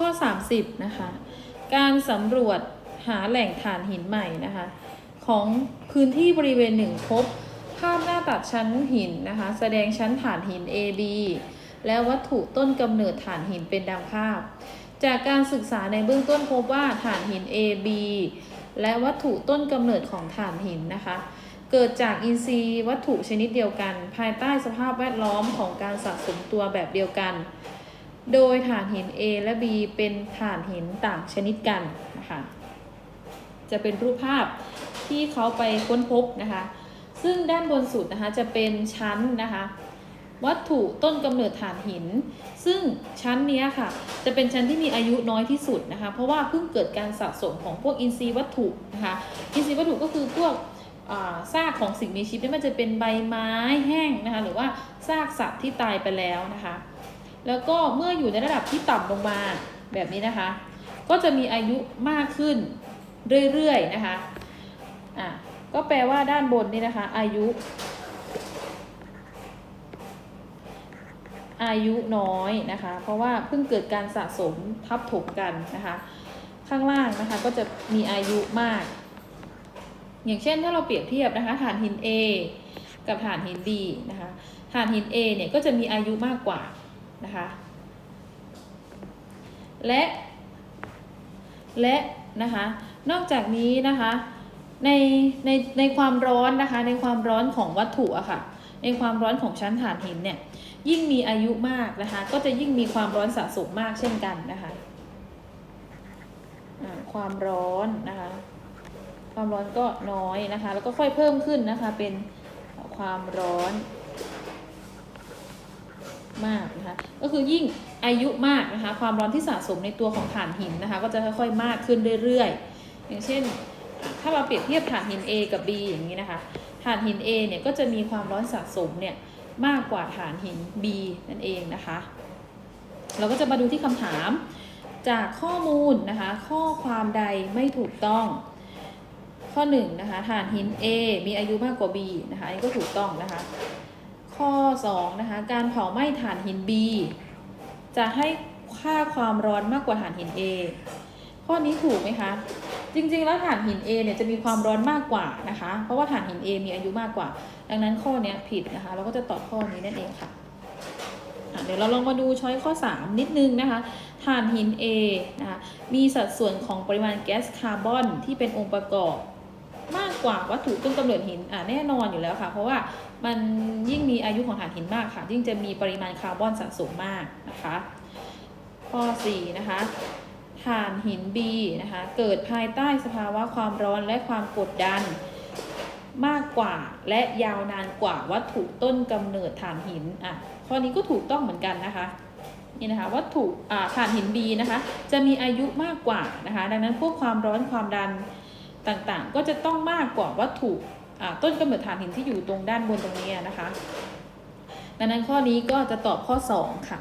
ข้อ 30 นะคะ การสำรวจหาแหล่งถ่านหินใหม่นะคะ ของพื้นที่บริเวณหนึ่งพบ ภาพหน้าตัดชั้นหินนะคะ แสดงชั้นถ่านหิน AB และวัตถุต้นกำเนิดถ่านหินเป็นดังภาพ จากการศึกษาในเบื้องต้นพบว่าถ่านหิน AB และวัตถุต้นกำเนิดของถ่านหินนะคะ เกิดจากอินทรีย์วัตถุชนิดเดียวกัน ภายใต้สภาพแวดล้อมของการสะสมตัวแบบเดียวกัน โดยถ่านหิน A และ B เป็นถ่านหินต่างชนิดกันนะคะจะเป็นรูปภาพที่เขาไปค้นพบนะคะ ซึ่งด้านบนสุดนะคะจะเป็นชั้นนะคะ วัตถุต้นกำเนิดถ่านหิน ซึ่งชั้นนี้ค่ะ จะเป็นชั้นที่มีอายุน้อยที่สุดนะคะ เพราะว่าเพิ่งเกิดการสะสมของพวกอินทรีย์วัตถุนะคะ อินทรีย์วัตถุก็คือพวกซากของสิ่งมีชีวิตไม่ว่าจะเป็นใบไม้แห้งนะคะ หรือว่าซากสัตว์ที่ตายไปแล้วนะคะ แล้วก็เมื่ออยู่ในระดับที่ต่ำลงมาแบบนี้นะคะ ก็จะมีอายุมากขึ้นเรื่อยๆนะคะอะก็แปลว่าด้านบนนี่นะคะ อายุ อายุน้อยนะคะ เพราะว่าเพิ่งเกิดการสะสมทับถมกันนะคะ ข้างล่างนะคะก็จะมีอายุมาก อย่างเช่นถ้าเราเปรียบเทียบนะคะฐานหิน A กับฐานหิน B นะคะฐานหิน A เนี่ยก็จะมีอายุมากกว่า นะคะ และและนะคะนอกจากนี้นะคะในในในความร้อนนะคะในความร้อนของวัตถุอะค่ะ ในความร้อนของชั้นถ่านหินเนี่ยยิ่งมีอายุมากนะคะ ก็จะยิ่งมีความร้อนสะสมมากเช่นกันนะคะความร้อนนะคะ ความร้อนก็น้อยนะคะ แล้วก็ค่อยเพิ่มขึ้นนะคะเป็นความร้อน มากนะคะก็คือยิ่งอายุมากนะคะความร้อนที่สะสมในตัวของถ่านหินนะคะก็จะค่อยๆมากขึ้นเรื่อยๆ อย่างเช่น ถ้าเราเปรียบเทียบถ่านหิน A กับ B อย่างนี้นะคะถ่านหิน A เนี่ยก็จะมีความร้อนสะสมเนี่ยมากกว่าถ่านหิน B นั่นเองนะคะ เราก็จะมาดูที่คำถามจากข้อมูลนะคะ ข้อความใดไม่ถูกต้อง ข้อ1นะคะถ่านหิน A มีอายุมากกว่า B นะคะอันนี้ก็ถูกต้องนะคะ ข้อ2นะคะการเผาไหม้ถ่านหิน B จะให้ค่าความร้อนมากกว่าถ่านหิน A ข้อนี้ถูกไหมคะ จริงๆ แล้วถ่านหิน A เนี่ยจะมีความร้อนมากกว่านะคะ เพราะว่าถ่านหิน A มีอายุมากกว่า ดังนั้นข้อนี้ผิดนะคะ เราก็จะตอบข้อนี้นั่นเองค่ะอะเดี๋ยวเราลองมาดูช้อยข้อ 3 นิดนึงนะคะถ่านหิน A นะคะมีสัดส่วนของปริมาณแก๊สคาร์บอนที่เป็นองค์ประกอบ มากกว่าวัตถุต้นกำเนิดหินอะแน่นอนอยู่แล้วค่ะ เพราะว่ามันยิ่งมีอายุของถ่านหินมากค่ะ ยิ่งจะมีปริมาณคาร์บอนสะสมมากนะคะ ข้อ4นะคะถ่านหิน B นะคะเกิดภายใต้สภาวะความร้อนและความกดดันมากกว่าและยาวนานกว่าวัตถุต้นกำเนิดถ่านหินอะข้อนี้ก็ถูกต้องเหมือนกันนะคะนี่นะคะวัตถุอ่าถ่านหิน B นะคะจะมีอายุมากกว่านะคะดังนั้นพวกความร้อนความดัน ต่างๆ ก็จะต้องมากกว่าวัตถุต้นกำเนิดฐานหินที่อยู่ตรงด้านบนตรงนี้นะคะ ดังนั้นข้อนี้ก็จะตอบข้อ 2 ค่ะ